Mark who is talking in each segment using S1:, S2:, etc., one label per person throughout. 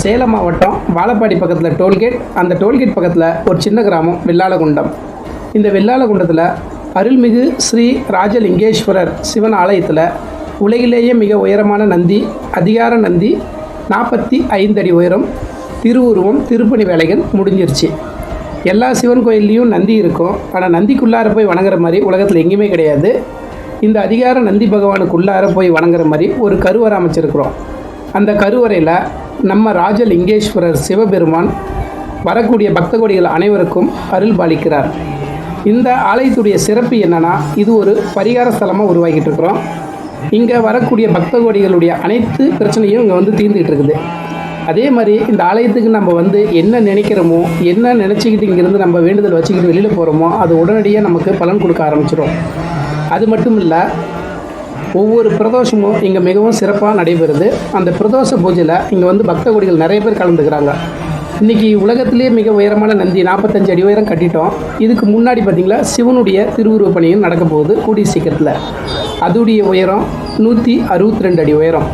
S1: சேலம் மாவட்டம் வாழப்பாடி பக்கத்தில் டோல்கேட். அந்த டோல்கேட் பக்கத்தில் ஒரு சின்ன கிராமம் வெள்ளாளகுண்டம். இந்த வெள்ளாளகுண்டத்தில் அருள்மிகு ஸ்ரீ ராஜலிங்கேஸ்வரர் சிவன் ஆலயத்தில் உலகிலேயே மிக உயரமான நந்தி அதிகார நந்தி நாற்பத்தி ஐந்து அடி உயரம் திருவுருவம் திருப்பணி வேலைகள் முடிஞ்சிருச்சு. எல்லா சிவன் கோயில்லையும் நந்தி இருக்கும். ஆனால் நந்திக்குள்ளார போய் வணங்குற மாதிரி உலகத்தில் எங்கேயுமே கிடையாது. இந்த அதிகார நந்தி பகவானுக்குள்ளார போய் வணங்குற மாதிரி ஒரு கருவறை அமைச்சிருக்கிறோம். அந்த கருவறையில் நம்ம ராஜலிங்கேஸ்வரர் சிவபெருமான் வரக்கூடிய பக்த கோடிகள் அனைவருக்கும் அருள் பாலிக்கிறார். இந்த ஆலயத்துடைய சிறப்பு என்னன்னா இது ஒரு பரிகார ஸ்தலமாக உருவாக்கிட்டு இருக்கிறோம் இங்கே வரக்கூடிய பக்த கோடிகளுடைய அனைத்து பிரச்சனையும் இங்கே வந்து தீர்ந்துகிட்டு இருக்குது அதே மாதிரி இந்த ஆலயத்துக்கு நம்ம வந்து என்ன நினைக்கிறோமோ என்ன நினச்சிக்கிட்டு இங்கேருந்து நம்ம வேண்டுதல் வச்சுக்கிட்டு வெளியில் போகிறோமோ அது உடனடியாக நமக்கு பலன் கொடுக்க ஆரம்பிச்சிடும் அது மட்டும் இல்லை ஒவ்வொரு பிரதோஷமும் இங்கே மிகவும் சிறப்பாக நடைபெறுது. அந்த பிரதோஷ பூஜையில் இங்கே வந்து பக்த கொடிகள் நிறைய பேர் கலந்துக்கிறாங்க. இன்றைக்கி உலகத்திலே மிக உயரமான நந்தி நாற்பத்தஞ்சு அடி உயரம் கட்டிட்டோம். இதுக்கு முன்னாடி பார்த்திங்களா சிவனுடைய திருவுருவ பணியும் நடக்க போகுது கூடிய சீக்கிரத்தில். அதுடைய உயரம் நூற்றி அறுபத்தி ரெண்டு அடி உயரம்.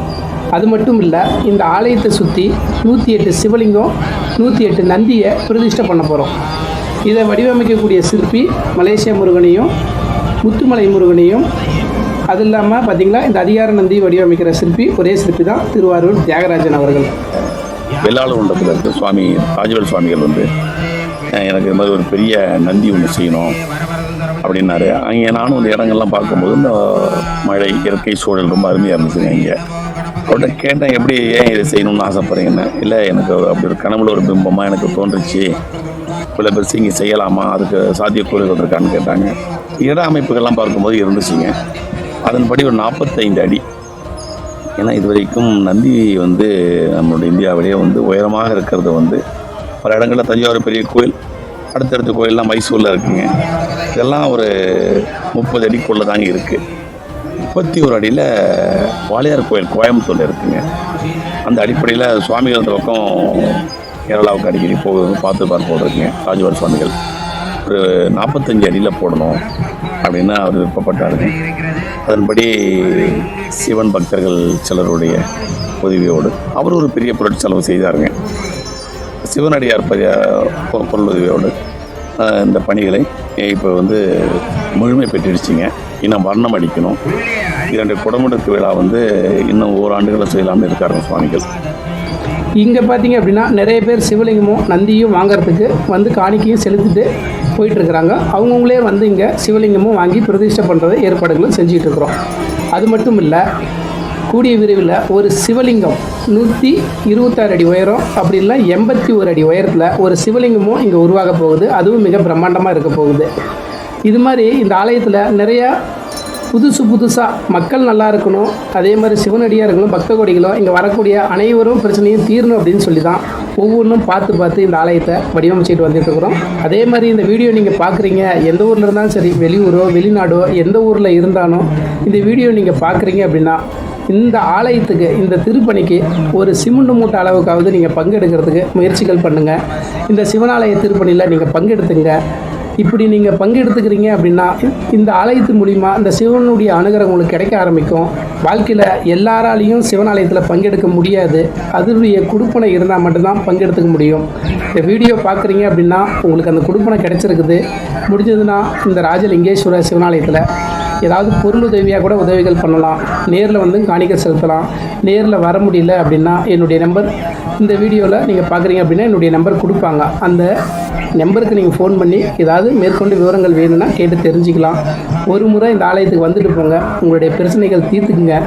S1: அது மட்டும் இல்லை இந்த ஆலயத்தை சுற்றி நூற்றி எட்டு சிவலிங்கம் நூற்றி எட்டு நந்தியை பிரதிஷ்டை பண்ண போகிறோம் இதை வடிவமைக்கக்கூடிய சிற்பி மலேசியா முருகனையும் முத்துமலை முருகனையும் அது இல்லாமல் பார்த்தீங்களா இந்த அதிகார நந்தி வடிவமைக்கிற சிற்பி ஒரே சிற்பி தான் திருவாரூர் தியாகராஜன் அவர்கள்.
S2: வெள்ளாளகுண்டத்தில் இருக்க சுவாமி ராஜவேல் சுவாமிகள் வந்து எனக்கு இது மாதிரி ஒரு பெரிய நந்தி ஒன்று செய்யணும் அப்படின்னாரு. அங்கே நானும் இந்த இடங்கள்லாம் பார்க்கும்போது இந்த மழை இயற்கை சூழல் ரொம்ப அருமையாக இருந்துச்சுங்க இங்கே. அவர்கிட்ட கேட்டேன் எப்படி ஏன் இதை செய்யணும்னு ஆசைப்படுறீங்கன்னு இல்லை எனக்கு அப்படி ஒரு கனவுல ஒரு பிம்பமாக எனக்கு தோன்றுச்சு. சில பெருசு இங்கே செய்யலாமா? அதுக்கு சாத்தியக்கூறுகள் இருக்கான்னு கேட்டாங்க. இட அமைப்புகள்லாம் பார்க்கும்போது இருந்துச்சுங்க. அதன்படி ஒரு நாற்பத்தைந்து அடி. ஏன்னா இது வரைக்கும் நந்தி வந்து நம்மளுடைய இந்தியாவிலேயே வந்து உயரமாக இருக்கிறது வந்து பல இடங்களில் தஞ்சாவூர் பெரிய கோயில் அடுத்தடுத்த கோயிலெலாம் மைசூரில் இருக்குங்க. இதெல்லாம் ஒரு முப்பது அடிக்குள்ளே தாங்க இருக்குது முப்பத்தி ஒரு அடியில் வாளையார் கோயில் கோயம்புத்தூரில் இருக்குங்க. அந்த அடிப்படையில் சுவாமிகள் அந்த பக்கம் கேரளாவுக்கு அடிக்கடி போ பார்த்து பார்ப்போம் இருக்குங்க ராஜவார் சுவாமிகள். ஒரு நாற்பத்தஞ்சு அடியில் போடணும். அப்படின்னு அவர் விருப்பப்பட்டாருங்க அதன்படி சிவன் பக்தர்கள் சிலருடைய உதவியோடு அவர் ஒரு பெரிய பொருட்செலவு செய்தாருங்க. சிவனடியார் பெரிய பொருள் உதவியோடு இந்த பணிகளை இப்போ வந்து முழுமை பெற்றுடுச்சிங்க இன்னும் வர்ணம் அடிக்கணும். இரண்டு குடமுடுக்கு விழா வந்து இன்னும் ஓராண்டுகளை செய்யலாம்னு இருக்காருங்க சுவாமிகள்.
S1: இங்கே பார்த்தீங்க அப்படின்னா நிறைய பேர் சிவலிங்கமும் நந்தியும் வாங்குறதுக்கு வந்து காணிக்கையும் செலுத்திட்டு போயிட்டுருக்குறாங்க. அவங்கவுங்களே வந்து இங்கே சிவலிங்கமும் வாங்கி பிரதிஷ்டை பண்ணுறது ஏற்பாடுகளும் செஞ்சுட்டு இருக்கிறோம் அது மட்டும் இல்லை கூடிய விரைவில் ஒரு சிவலிங்கம் நூற்றி இருபத்தாறு அடி உயரம் அப்படி இல்லை எண்பத்தி ஒரு அடி உயரத்தில் ஒரு சிவலிங்கமும் இங்கே உருவாக போகுது. அதுவும் மிக பிரம்மாண்டமாக இருக்க போகுது. இது மாதிரி இந்த ஆலயத்தில் நிறையா புதுசு புதுசாக மக்கள் நல்லா இருக்கணும். அதே மாதிரி சிவனடியார்களும் பக்த கோடிகளும் இங்கே வரக்கூடிய அனைவரும் பிரச்சனையும் தீரணும் அப்படின்னு சொல்லி தான் ஒவ்வொன்றும் பார்த்து பார்த்து இந்த ஆலயத்தை வடிவமைச்சிட்டு வந்துட்டு இருக்கிறோம். அதே மாதிரி இந்த வீடியோ நீங்கள் பார்க்குறீங்க எந்த ஊரில் இருந்தாலும் சரி வெளியூரோ வெளிநாடோ எந்த ஊரில் இருந்தாலும் இந்த வீடியோ நீங்கள் பார்க்குறீங்க அப்படின்னா இந்த ஆலயத்துக்கு இந்த திருப்பணிக்கு ஒரு சிமெண்ட் மூட்டை அளவுக்காவது நீங்கள் பங்கெடுக்கிறதுக்கு முயற்சிகள் பண்ணுங்கள் இந்த சிவனாலய திருப்பணியில் நீங்கள் பங்கெடுத்துங்க. இப்படி நீங்கள் பங்கெடுத்துக்கிறீங்க அப்படின்னா இந்த ஆலயத்து மூலிமா இந்த சிவனுடைய அனுகிரகம் உங்களுக்கு கிடைக்க ஆரம்பிக்கும். வாழ்க்கையில் எல்லாராலையும் சிவனாலயத்தில் பங்கெடுக்க முடியாது. அதனுடைய கொடுப்பனை இருந்தால் மட்டும்தான் பங்கெடுத்துக்க முடியும். இந்த வீடியோ பார்க்குறீங்க அப்படின்னா உங்களுக்கு அந்த கொடுப்பனை கிடைச்சிருக்குது. முடிஞ்சதுன்னா இந்த ராஜலிங்கேஸ்வர சிவனாலயத்தில் ஏதாவது பொருள் உதவியாக கூட உதவிகள் பண்ணலாம். நேரில் வந்து காணிக்க செலுத்தலாம். நேரில் வர முடியல அப்படின்னா என்னுடைய நம்பர் இந்த வீடியோவில் நீங்கள் பார்க்குறீங்க அப்படின்னா என்னுடைய நம்பர் கொடுப்பாங்க. அந்த நம்பருக்கு நீங்கள் ஃபோன் பண்ணி ஏதாவது மேற்கொண்டு விவரங்கள் வேணும்னா கேட்டு தெரிஞ்சுக்கலாம். ஒரு முறை இந்த ஆலயத்துக்கு வந்துட்டு போங்க. உங்களுடைய பிரச்சனைகள் தீர்த்துக்குங்க.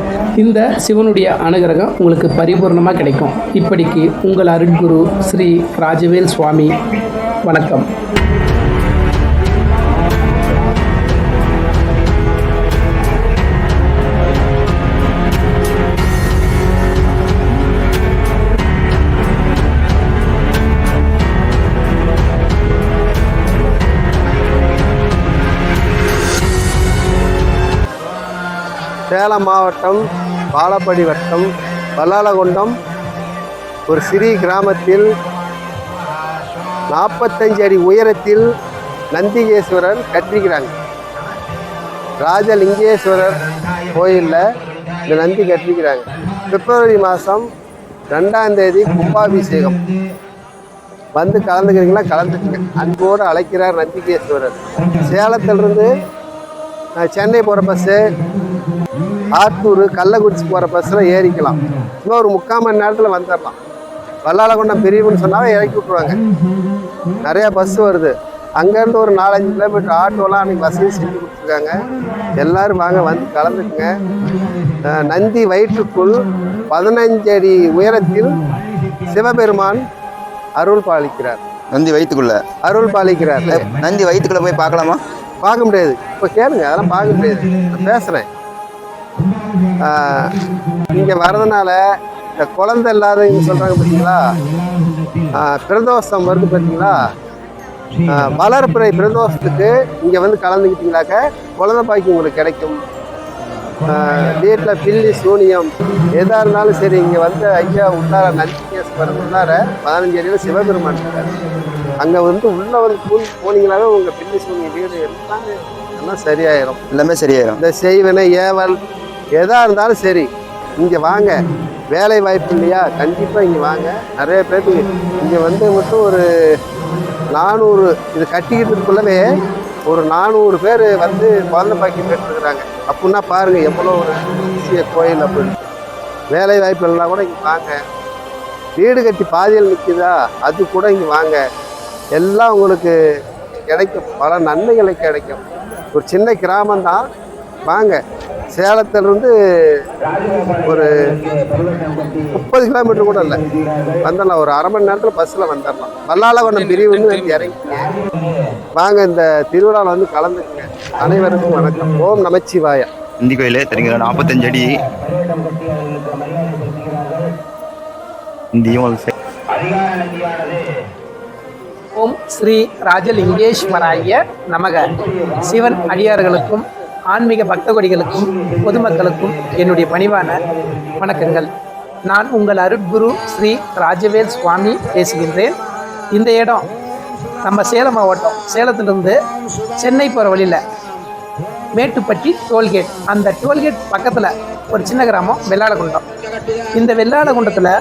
S1: இந்த சிவனுடைய அனுகிரகம் உங்களுக்கு பரிபூர்ணமாக கிடைக்கும். இப்படிக்கு உங்கள் அருட்குரு ஸ்ரீ ராஜவேல் சுவாமி. வணக்கம்.
S3: சேலம் மாவட்டம் பாலப்படி வட்டம் வல்லாலகுண்டம் ஒரு சிறிய கிராமத்தில் நாற்பத்தஞ்சு அடி உயரத்தில் நந்திகேஸ்வரர் கட்டிருக்கிறாங்க. ராஜலிங்கேஸ்வரர் கோயிலில் இந்த நந்தி கட்டிருக்கிறாங்க. பிப்ரவரி மாதம் ரெண்டாம் தேதி கும்பாபிஷேகம். வந்து கலந்துக்கிறீங்களா? கலந்துக்குங்க. அன்போடு அழைக்கிறார் நந்திகேஸ்வரர். சேலத்திலிருந்து அஹ், சென்னை போகிற பஸ்ஸு ஆத்தூர் கள்ளக்குறிச்சி போகிற பஸ்ஸில் ஏறிக்கலாம். இன்னும் ஒரு முக்கால் மணி நேரத்தில் வந்துடலாம் வல்லாளகுண்டம் பிரிவுன்னு சொன்னாவே இறக்கி விட்ருவாங்க நிறையா பஸ் வருது. அங்கேருந்து ஒரு நாலஞ்சு கிலோமீட்டர் ஆட்டோலாம் அன்றைக்கி வசதி செஞ்சு கொடுத்துருக்காங்க. எல்லாரும் வாங்க வந்து கலந்துக்குங்க. நந்தி வயிற்றுக்குள் பதினஞ்சு அடி உயரத்தில் சிவபெருமான் அருள் பாலிக்கிறார்.
S4: நந்தி வயிற்றுக்குள்ள?
S3: அருள் பாலிக்கிறார்.
S4: நந்தி வயிற்றுக்குள்ள போய் பார்க்கலாமா?
S3: பார்க்க முடியாது. இப்போ கேளுங்க அதெல்லாம் பார்க்க முடியாது. நான் பேசுகிறேன் இங்கே வர்றதுனால இந்த குழந்தை இல்லாதவங்க சொல்கிறாங்க பார்த்தீங்களா பிரதோஷம் வருது பார்த்தீங்களா ஆஹ், வளர்பிறை பிரதோஷத்துக்கு இங்கே வந்து கலந்துக்கிட்டீங்களாக்க குழந்தை பாக்கி உங்களுக்கு கிடைக்கும். வீட்டில் பில்லி சூனியம் எதாக இருந்தாலும் சரி இங்கே வந்து ஐயா உள்ளார நந்திகேஸ்வரர் உள்ளார பதினஞ்சு அடியில் சிவபெருமான் இருக்காரு. அங்கே வந்து உள்ளே வந்து பூ போனீங்களாவே உங்கள் பில்லி சூனியம் வீடு எல்லாமே எல்லாம் சரியாயிரும்.
S4: எல்லாமே சரியாயிரும்.
S3: இந்த செய்வனை ஏவல் எதாக இருந்தாலும் சரி இங்கே வாங்க. வேலை வாய்ப்பு இல்லையா? கண்டிப்பாக இங்கே வாங்க. நிறைய பேருக்கு இங்கே வந்து மட்டும் ஒரு நானூறு இது கட்டிக்கிட்டுக்குள்ளவே ஒரு நானூறு பேர் வந்து குழந்தை பாக்கி பெற்றுருக்குறாங்க. அப்படின்னா பாருங்கள் எவ்வளோ ஒரு ஈஸிய கோயில் அப்படின்னு. வேலை வாய்ப்பு இல்லைனா கூட இங்கே வாங்க. வீடு கட்டி பாதியில் நிற்குதா அது கூட இங்கே வாங்க. எல்லாம் உங்களுக்கு கிடைக்கும். பல நன்மைகளை கிடைக்கும். ஒரு சின்ன கிராமம்தான். வாங்க. சேலத்திலிருந்து ஒரு முப்பது கிலோமீட்டர் கூட இல்லை. வந்துடலாம் ஒரு அரை மணி நேரத்தில் பஸ்ஸில் வந்துடலாம் வல்லாளகுண்டம் பிரிவுன்னு வந்து இறங்கிங்க வாங்க இந்த திருவிழாவில் வந்து கலந்துக்குங்க. அனைவருக்கும் வணக்கம். ஓம் நமச்சிவாயா.
S4: நந்தி கோயில் தெரியுங்களா? நாற்பத்தஞ்சு அடி. இந்தியும்.
S1: ஓம் ஸ்ரீ ராஜலிங்கேஸ்வராய நமக. சிவன் அடியார்களுக்கும் ஆன்மீக பக்த கொடிகளுக்கும் பொதுமக்களுக்கும் என்னுடைய பணிவான வணக்கங்கள். நான் உங்கள் அருட்குரு ஸ்ரீ ராஜவேல் சுவாமி பேசுகின்றேன். இந்த இடம் நம்ம சேலம் மாவட்டம். சேலத்திலிருந்து சென்னை போகிற வழியில் மேட்டுப்பட்டி டோல்கேட். அந்த டோல்கேட் பக்கத்தில் ஒரு சின்ன கிராமம் வெள்ளாளகுண்டம். இந்த வெள்ளாளகுண்டத்தில்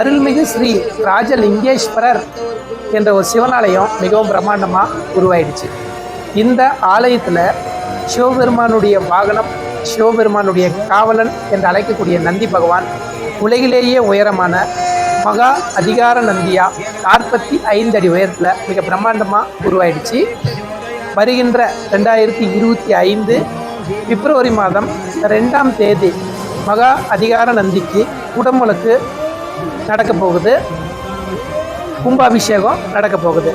S1: அருள்மிகு ஸ்ரீ ராஜலிங்கேஸ்வரர் என்ற ஒரு சிவனாலயம் மிகவும் பிரம்மாண்டமாக உருவாயிடுச்சு. இந்த ஆலயத்தில் சிவபெருமானுடைய வாகனம் சிவபெருமானுடைய காவலன் என்று அழைக்கக்கூடிய நந்தி பகவான் உலகிலேயே உயரமான மகா அதிகார நந்தியா நாற்பத்தி ஐந்து அடி உயரத்தில் மிக பிரம்மாண்டமாக உருவாயிடுச்சு. வருகின்ற ரெண்டாயிரத்தி இருபத்தி ஐந்து பிப்ரவரி மாதம் ரெண்டாம் தேதி மகா அதிகார நந்திக்கு உடம்புலக்கு நடக்க போகுது. கும்பாபிஷேகம் நடக்க போகுது.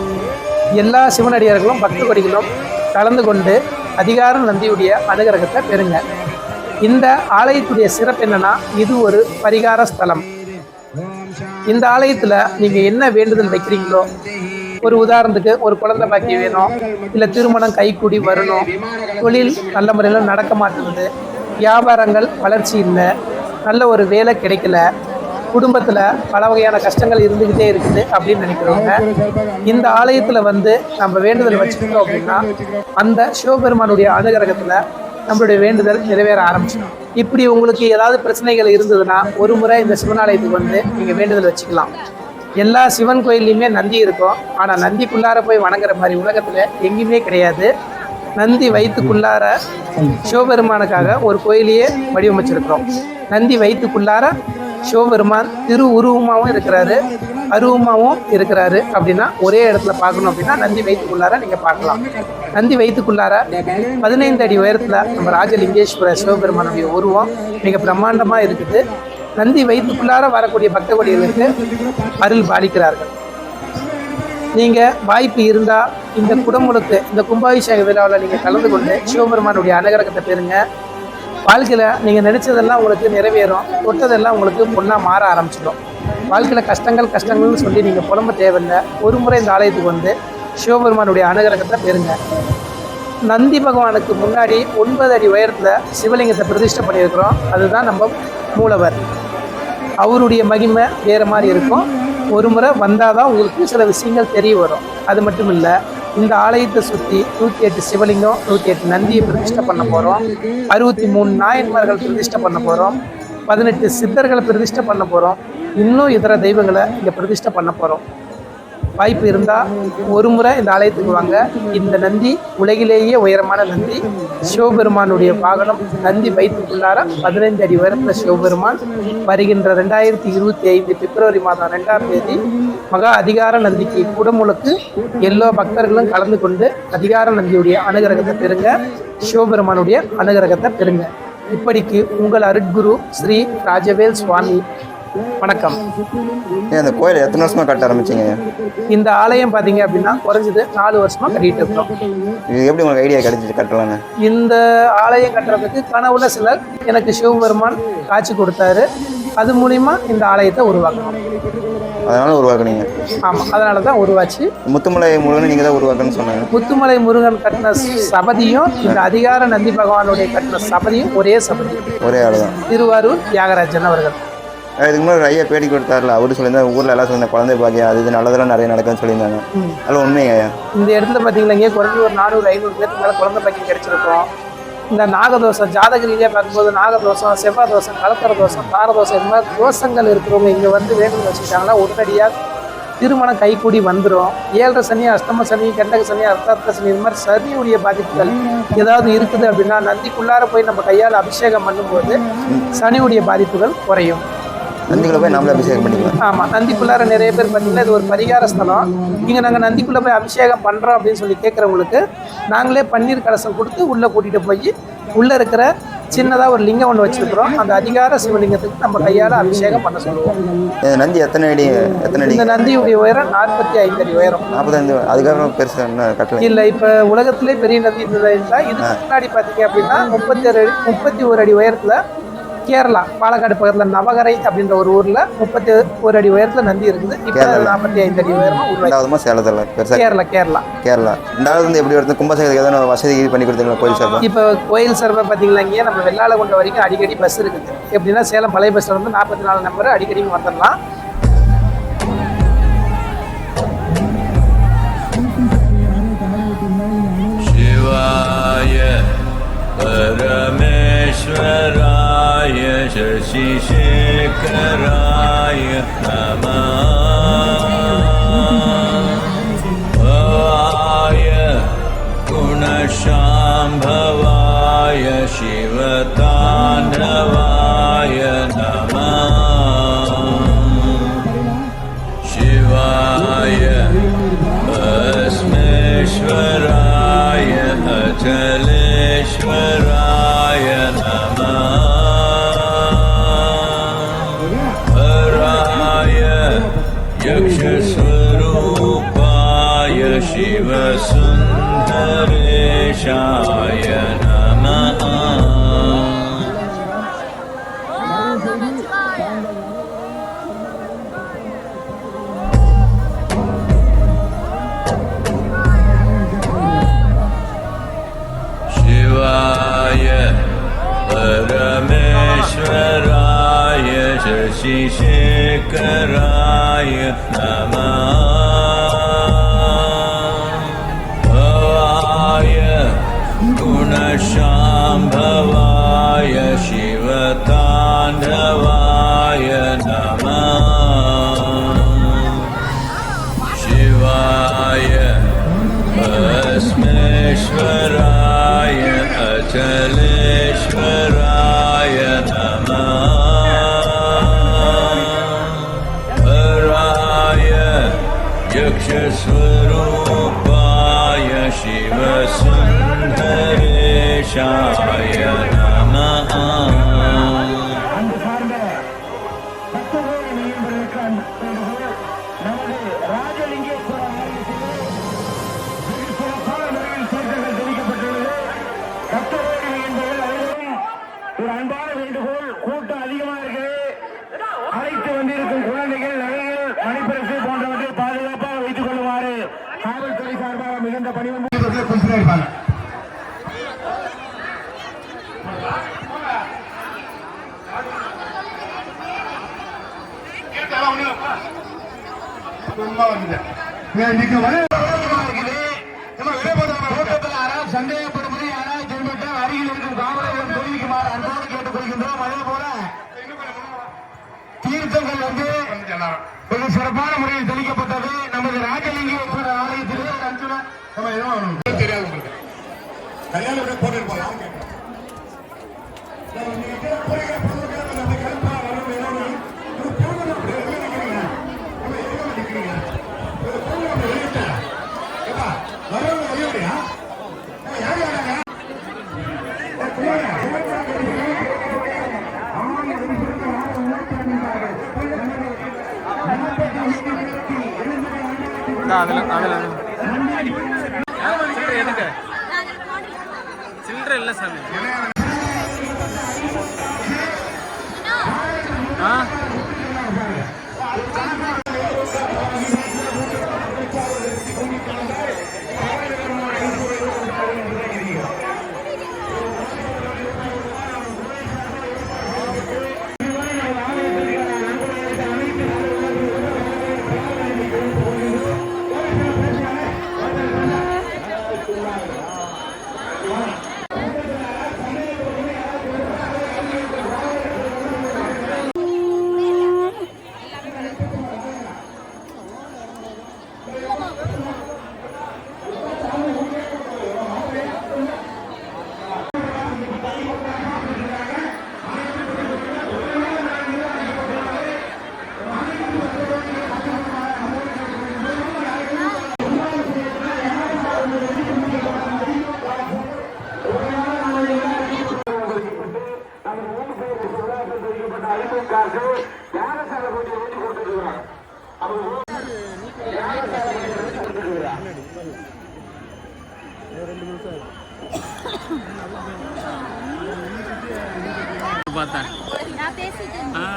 S1: எல்லா சிவனடியார்களும் பக்த கொடிகளும் கலந்து கொண்டு அதிகார நந்தியுடைய அனுகிரகத்தை பெறுங்க. இந்த ஆலயத்துடைய சிறப்பு என்னன்னா இது ஒரு பரிகார ஸ்தலம். இந்த ஆலயத்தில் நீங்கள் என்ன வேண்டுதல் வைக்கிறீங்களோ ஒரு உதாரணத்துக்கு ஒரு குழந்தை பாக்கி வேணும் இல்லை திருமணம் கைக்கூடி வரணும் தொழில் நல்ல முறையில் நடக்க மாட்டேங்குது வியாபாரங்கள் வளர்ச்சி இல்லை நல்ல ஒரு வேலை கிடைக்கல குடும்பத்தில் பல வகையான கஷ்டங்கள் இருந்துக்கிட்டே இருக்குது அப்படின்னு நினைக்கிறவங்க இந்த ஆலயத்தில் வந்து நம்ம வேண்டுதல் வச்சுக்கிட்டோம் அப்படின்னா அந்த சிவபெருமானுடைய அனுகிரகத்தில் நம்மளுடைய வேண்டுதல் நிறைவேற ஆரம்பிச்சிடும். இப்படி உங்களுக்கு ஏதாவது பிரச்சனைகள் இருந்ததுன்னா ஒரு முறை இந்த சிவனாலயத்துக்கு வந்து நீங்கள் வேண்டுதல் வச்சுக்கலாம். எல்லா சிவன் கோயில்லையுமே நந்தி இருக்கும். ஆனால் நந்திக்குள்ளார போய் வணங்குற மாதிரி உலகத்தில் எங்கேயுமே கிடையாது. நந்தி வயிற்றுக்குள்ளார சிவபெருமானுக்காக ஒரு கோயிலையே வடிவமைச்சிருக்கிறோம். நந்தி வயிற்றுக்குள்ளார சிவபெருமான் திரு உருவமாகவும் இருக்கிறாரு. அருவமாகவும் இருக்கிறாரு. அப்படின்னா ஒரே இடத்துல பார்க்கணும் அப்படின்னா நந்தி வயிற்றுக்குள்ளார நீங்கள் பார்க்கலாம். நந்தி வயிற்றுக்குள்ளார பதினைந்து அடி உயரத்தில் நம்ம ராஜலிங்கேஸ்வர சிவபெருமானுடைய உருவம் மிக பிரம்மாண்டமாக இருக்குது. நந்தி வயிற்றுக்குள்ளார வரக்கூடிய பக்த கொடிகளுக்கு அருள் பாலிக்கிறார்கள். நீங்கள் வாய்ப்பு இருந்தால் இந்த குடமுழுக்கு இந்த கும்பாபிஷேக விழாவில் நீங்கள் கலந்து கொண்டு சிவபெருமானுடைய அனுகிரகத்தை பெறுங்க. வாழ்க்கையில் நீங்கள் நினச்சதெல்லாம் உங்களுக்கு நிறைவேறும். தொட்டதெல்லாம் உங்களுக்கு பொண்ணாக மாற ஆரம்பிச்சிடும். வாழ்க்கையில் கஷ்டங்கள் கஷ்டங்கள்னு சொல்லி நீங்கள் புலம்ப தேவையில்லை. ஒரு முறை இந்த ஆலயத்துக்கு வந்து சிவபெருமானுடைய அனுகிரகத்தை பெறுங்க. நந்தி பகவானுக்கு முன்னாடி ஒன்பது அடி உயரத்தில் சிவலிங்கத்தை பிரதிஷ்டை பண்ணியிருக்கிறோம். அதுதான் நம்ம மூலவர். அவருடைய மகிமை வேறு மாதிரி இருக்கும். ஒரு முறை வந்தால் தான் உங்களுக்கு சில விஷயங்கள் தெரிய வரும். அது மட்டும் இல்லை இந்த ஆலயத்தை சுற்றி நூற்றி எட்டு சிவலிங்கம் நூற்றி எட்டு நந்தியை பிரதிஷ்டை பண்ண போகிறோம் அறுபத்தி மூணு நாயன்மார்கள் பிரதிஷ்டை பண்ண போகிறோம் பதினெட்டு சித்தர்களை பிரதிஷ்டை பண்ண போகிறோம் இன்னும் இதர தெய்வங்களை இங்கே பிரதிஷ்டை பண்ண போகிறோம் வாய்ப்பு இருந்தால் ஒரு முறை இந்த ஆலயத்துக்கு வாங்க. இந்த நந்தி உலகிலேயே உயரமான நந்தி. சிவபெருமானுடைய வாகனம் நந்தி வயிற்றுக்குள்ளார பதினைந்து அடி உயரத்தில் சிவபெருமான் வருகின்ற ரெண்டாயிரத்தி இருபத்தி ஐந்து பிப்ரவரி மாதம் ரெண்டாம் தேதி மகா அதிகார நந்திக்கு குடமுழுக்கு எல்லா பக்தர்களும் கலந்து கொண்டு அதிகார நந்தியுடைய அனுகிரகத்தை பெறுங்க. சிவபெருமானுடைய அனுகிரகத்தை பெறுங்க. இப்படிக்கு உங்கள் அருட்குரு ஸ்ரீ ராஜவேல் சுவாமி வணக்கம்.
S4: அந்த கோயில் எத்தனை வருஷமா கட்ட ஆரம்பிச்சீங்க?
S1: இந்த ஆலயம் பார்த்தீங்க அப்படின்னா குறைஞ்சது நாலு வருஷமா கட்டிட்டு இருக்கிறோம்
S4: இது எப்படி உங்களுக்கு ஐடியா கிடைச்சிச்சு கட்டலான்னு
S1: இந்த ஆலயம் கட்டுறதுக்கு கனவுல சிலர் எனக்கு சிவபெருமான் காட்சி கொடுத்தாரு. அது மூலிமா இந்த ஆலயத்தை உருவாக்கணும்.
S4: அதனால உருவாக்குனீங்க.
S1: ஆமாம் அதனால தான் உருவாச்சு.
S4: முத்துமலை முருகன் நீங்க தான் உருவாக்குன்னு சொன்னாங்க.
S1: முத்துமலை முருகன் கட்டின சபதியும் இந்த அதிகார நந்தி பகவானுடைய கட்டின சபதியும் ஒரே சபதி.
S4: ஒரே ஆள் தான்
S1: திருவாரூர் தியாகராஜன் அவர்கள்.
S4: இதுக்கு முன்னாடி ஐயா பேட்டி கொடுத்தாருல அவரு சொல்லியிருந்தாரு ஊர்ல எல்லாம் சொல்லியிருந்தாங்க குழந்தை பாக்கியம் அது இது நல்லதெல்லாம் நிறைய நடக்குன்னு சொல்லியிருந்தாங்க. அதில் உண்மைங்க ஐயா.
S1: இந்த இடத்துல பார்த்தீங்கன்னா இங்கே குறைஞ்சி ஒரு நானூறு ஐநூறு பேருக்கு மேலே குழந்தை பாக்கியம் கிடைச்சிருக்கும். இந்த நாகதோஷம் ஜாதக ரீதியாக பார்க்கும்போது நாகதோஷம் செவ்வாய் தோஷம் கலக்கர தோஷம் தார தோஷம் இது மாதிரி தோஷங்கள் இருக்கிறவங்க இங்கே வந்து வேண்டுதல் வச்சுக்கிட்டாங்கன்னா உடனடியாக திருமணம் கைகூடி வந்துடும் ஏழரை சனி அஷ்டம சனி கண்டக சனி அர்த்தார்த்த சனி இது மாதிரி சனியுடைய பாதிப்புகள் ஏதாவது இருக்குது அப்படின்னா நந்திக்குள்ளார போய் நம்ம கையால் அபிஷேகம் பண்ணும்போது சனியுடைய பாதிப்புகள் குறையும்.
S4: நந்திகளை போய் நாமளே அபிஷேகம் பண்ணிக்கலாம்.
S1: ஆமாம் நந்திக்குள்ளார நிறைய பேர் பார்த்தீங்கன்னா இது ஒரு பரிகார ஸ்தலம். இங்கே நாங்கள் நந்திக்குள்ளே போய் அபிஷேகம் பண்ணுறோம் அப்படின்னு சொல்லி கேட்குறவங்களுக்கு நாங்களே பன்னீர் கலசம் கொடுத்து உள்ளே கூட்டிகிட்டு போய் உள்ளே இருக்கிற சின்னதாக ஒரு லிங்கம் ஒன்று வச்சுருக்குறோம். அந்த அதிகார சிவலிங்கத்துக்கு நம்ம கையால் அபிஷேகம் பண்ண சொல்லுவோம்.
S4: இந்த நந்தி எத்தனை அடி எத்தனை அடி?
S1: இந்த நந்தியுடைய உயரம் நாற்பத்தி ஐந்து அடி உயரம்.
S4: நாற்பத்தைந்து அதுக்கப்புறம் பெருசா என்ன கட்டலை?
S1: இல்லை இப்போ உலகத்திலே பெரிய நந்தி இருந்தால் இதுக்கு முன்னாடி பார்த்தீங்க அப்படின்னா முப்பத்தி அடி முப்பத்தி ஒரு அடி உயரத்தில் கேரளா பாலக்காடு பக்கத்தில் நவகரை அப்படின்ற ஒரு ஊரில் முப்பத்தி ஒரு அடி உயரத்தில் நந்தி இருக்குது இப்போ நாற்பத்தி ஐந்து அடி உயரமாக உருவாக்கி
S4: ரெண்டாவதுமா சேலத்தில் பெருசா
S1: கேரளா கேரளா
S4: கேரளா ரெண்டாவது வந்து எப்படி வருது கும்பசேகருக்கு எதனா வசதி இது பண்ணி கொடுத்தீங்களா கோயில் சார்பா
S1: இப்போ கோயில் சார்பாக பார்த்தீங்களா இங்கே நம்ம வெள்ளாள கொண்ட வரைக்கும் அடிக்கடி பஸ் இருக்குது எப்படின்னா சேலம் பழைய பஸ்ஸில் வந்து நாற்பத்தி நாலு நம்பர் அடிக்கடி இங்க வந்துடலாம்
S5: शिवाय परमेश्वराय शशिशेखराय नमः भवाय गुणशाम्भवाय शिवताण्डवाय नमः। शिवाय अस्मेश्वराय अचलेश्वराय यक्षस्वरूपाय शिवसुन्दरेशाय नमः शिवाय परमेश्वराय शशिशेखराय नमः। भवाय गुणशाम्भवाय शिवताण्डवाय नमः। शिवाय अस्मेश्वराय अचलेश्वराय नमः यक्षस्वरूपाय शिवसुन्दरेशाय नमः
S6: சந்தேகப்படுவது யாராவது தென்பட்டால் அருகில் இருக்கும் காவலர்கள் தெரிவிக்குமாறு அன்போடு கேட்டுக்கொள்கின்றோம். அதே போல தீர்த்தங்கள் வந்து மிக சிறப்பான முறையில் தெளிக்கப்பட்டது. நமது ராஜலிங்க ஆலயத்திலே நம்ம எதுவும் தெரியாது உங்களுக்கு. கல்யாணம் போட்டு போலாம்.
S7: Unicamente.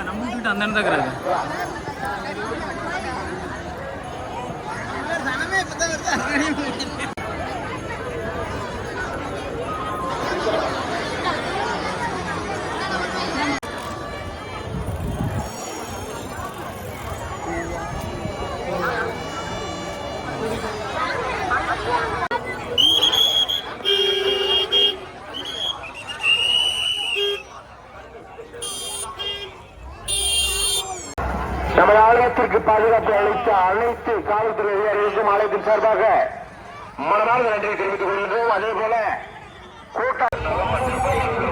S7: நம்ம வீட்டு அந்த தான் இருக்கிறாங்க
S6: நமது பாதுகாப்பு அளித்த அனைத்து காவல்துறை அதிகாரிகளுக்கும் ஆலயத்தின் சார்பாக மனமார்ந்த நன்றியை தெரிவித்துக் கொள்கின்றோம். அதே போல கூட்டம்